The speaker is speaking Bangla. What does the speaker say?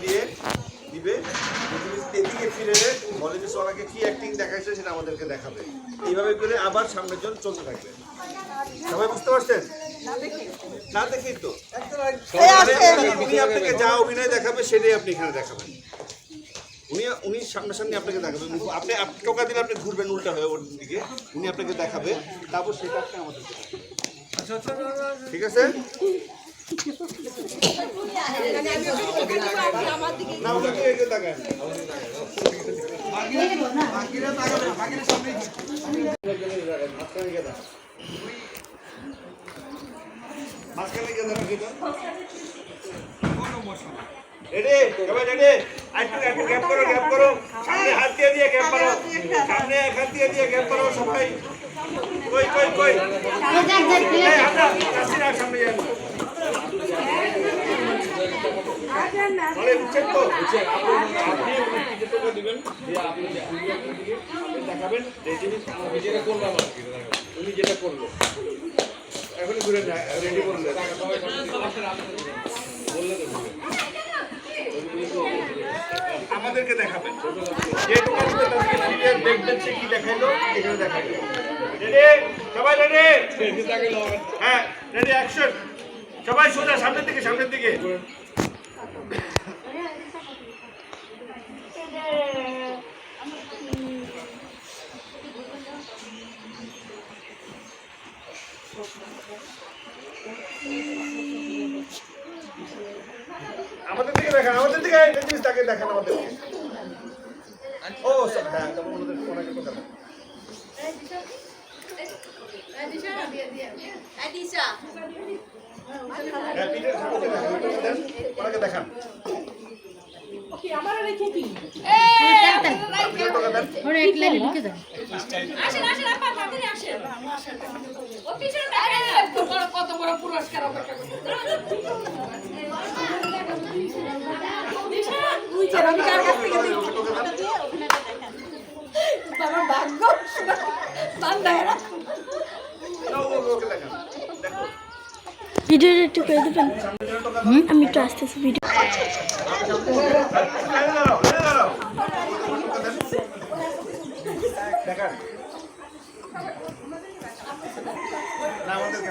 দিয়ে দিবে। এদিকে ফিরে পলিমিস ওনাকে কি অ্যাক্টিং দেখাইছে সেটা আমাদেরকে দেখাবে। এইভাবে করে আবার সামনের জন চলতে থাকবে। সবাই বুঝতে পারছেন? না দেখেই তো। উনি আপনাকে যা অভিনয় দেখাবে সেটাই আপনি এখানে দেখাবেন। উনি উনি সামনাসামনি আপনাকে দেখাবেন আপনি আপ- টোকা দিলে আপনি ঘুরবেন উল্টা হয়ে ওর দিকে। উনি আপনাকে দেখাবে। তারপর সেটা আপনি আমাদেরকে দেখাবেন। ঠিক আছে মাঝখানে গিয়ে দাঁড়ান। রেডি সবাই রেডি একটু একটু গ্যাপ করো গ্যাপ করো সামনে হাত দিয়ে দিয়ে গ্যাপ করো সামনে এক হাত দিয়ে দিয়ে গ্যাপ করো সবাই কই কই কই সামনে যান বলে উঠছেন তো আপনি যেটুকু দিবেন দিয়ে আপনি দেখাবেন এই জিনিস আমি যেটা করলাম আর কি উনি যেটা করল এখন ঘুরে রেডি করলে আমাদেরকে দেখাবেন। ফিরে দেখবেন সে কি দেখাইলো, এখানে দেখাইলো। সবাই রেডি হ্যাঁ রেডি সবাই সোজা, সামনের দিকে সামনের দিকে। আমাদের দিকে দেখান আমাদের দিকে এই জিনিস তাকে দেখান আমাদেরকে ও সব- হ্যাঁ ওনাকে কথা। হ্যাঁ, দেখান, ওনাকে দেখান। পিঠের টোকা দেন। ওরা এক লাইনে ঢুকে আসেন আসেন আপা তাড়াতাড়ি আসেন। ও পিছনে কত বড় পুরস্কার অপেক্ষা আমার ভাগ্য না। ভিডিওটা একটু করে দেবেন আমি একটু আস্তে আস্তে ভিডিও লাইনে দাঁড়াও, লাইনে দাঁড়াও। টোকা দেন। দেখান। না, আমাদেরকে